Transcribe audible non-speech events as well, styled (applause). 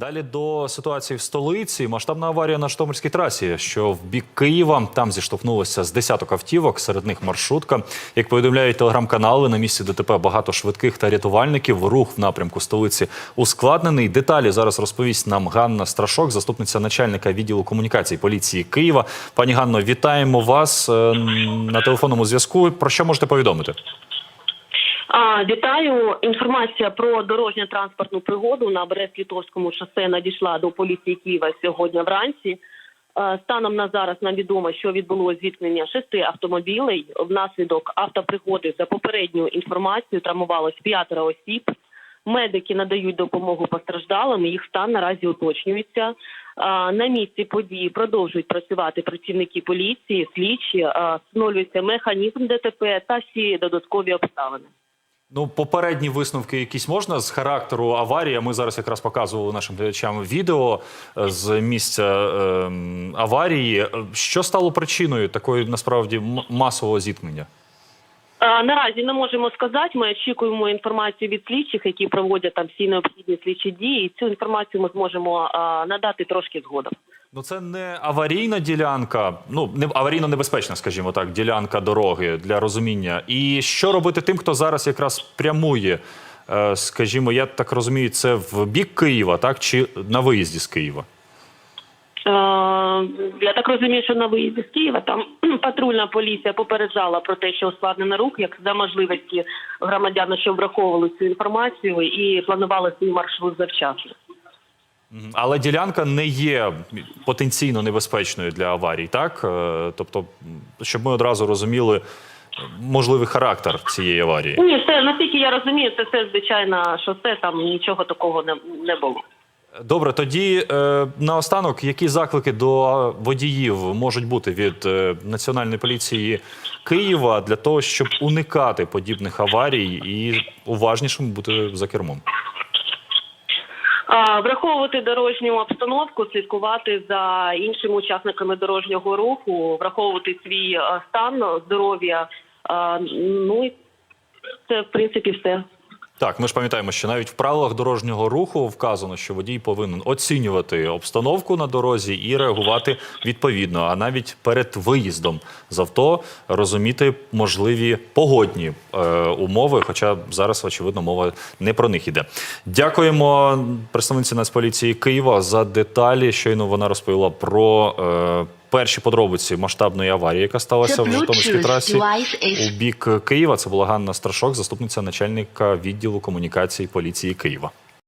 Далі до ситуації в столиці. Масштабна аварія на Житомирській трасі, що в бік Києва там зіштовхнулося з десяток автівок, серед них маршрутка. Як повідомляють телеграм-канали, на місці ДТП багато швидких та рятувальників. Рух в напрямку столиці ускладнений. Деталі зараз розповість нам Ганна Страшок, заступниця начальника відділу комунікацій поліції Києва. Пані Ганно, вітаємо вас е, на телефонному зв'язку. Про що можете повідомити? А, вітаю. Інформація про дорожньо-транспортну пригоду на Брест-Літовському шосе надійшла до поліції Києва сьогодні вранці. Станом на зараз нам відомо, що відбулося зіткнення шести автомобілей. Внаслідок автопригоди за попередньою інформацією травмувалось п'ятеро осіб. Медики надають допомогу постраждалим. Їх стан наразі уточнюється. На місці події продовжують працювати працівники поліції, слідчі, встановлюється механізм ДТП та всі додаткові обставини. Ну, попередні висновки якісь можна з характеру аварії. Ми зараз якраз показували нашим глядачам відео е, з місця е, аварії. Е, Що стало причиною такої насправді масового зіткнення? Наразі не можемо сказати. Ми очікуємо інформацію від слідчих, які проводять там всі необхідні слідчі дії. І цю інформацію ми зможемо надати трошки згодом. Ну, це не аварійна ділянка, ну не аварійно небезпечна, скажімо так, ділянка дороги для розуміння. І що робити тим, хто зараз якраз прямує? е, Скажімо, я так розумію, це в бік Києва, так чи на виїзді з Києва? Е, Я так розумію, що на виїзді з Києва там (clears throat) патрульна поліція попереджала про те, що ускладнений рух, як за можливості громадян, що враховували цю інформацію і планували свій маршрут завчасно. Але ділянка не є потенційно небезпечною для аварій, так? Е, Тобто, щоб ми одразу розуміли можливий характер цієї аварії. Ні, це наскільки я розумію, це все звичайно шосе, там нічого такого не, не було. Добре, тоді е, наостанок, які заклики до водіїв можуть бути від е, Національної поліції Києва для того, щоб уникати подібних аварій і уважнішим бути за кермом? Враховувати дорожню обстановку, слідкувати за іншими учасниками дорожнього руху, враховувати свій е, стан здоров'я. Ну і це в принципі все. Так, ми ж пам'ятаємо, що навіть в правилах дорожнього руху вказано, що водій повинен оцінювати обстановку на дорозі і реагувати відповідно. А навіть перед виїздом з авто розуміти можливі погодні е, умови. Хоча зараз, очевидно, мова не про них іде. Дякуємо представниці Нацполіції Києва за деталі. Щойно вона розповіла про е, перші подробиці масштабної аварії, яка сталася в Житомирській трасі. У бік Києва це була Ганна Страшок, заступниця начальника відділу комунікації поліції Києва.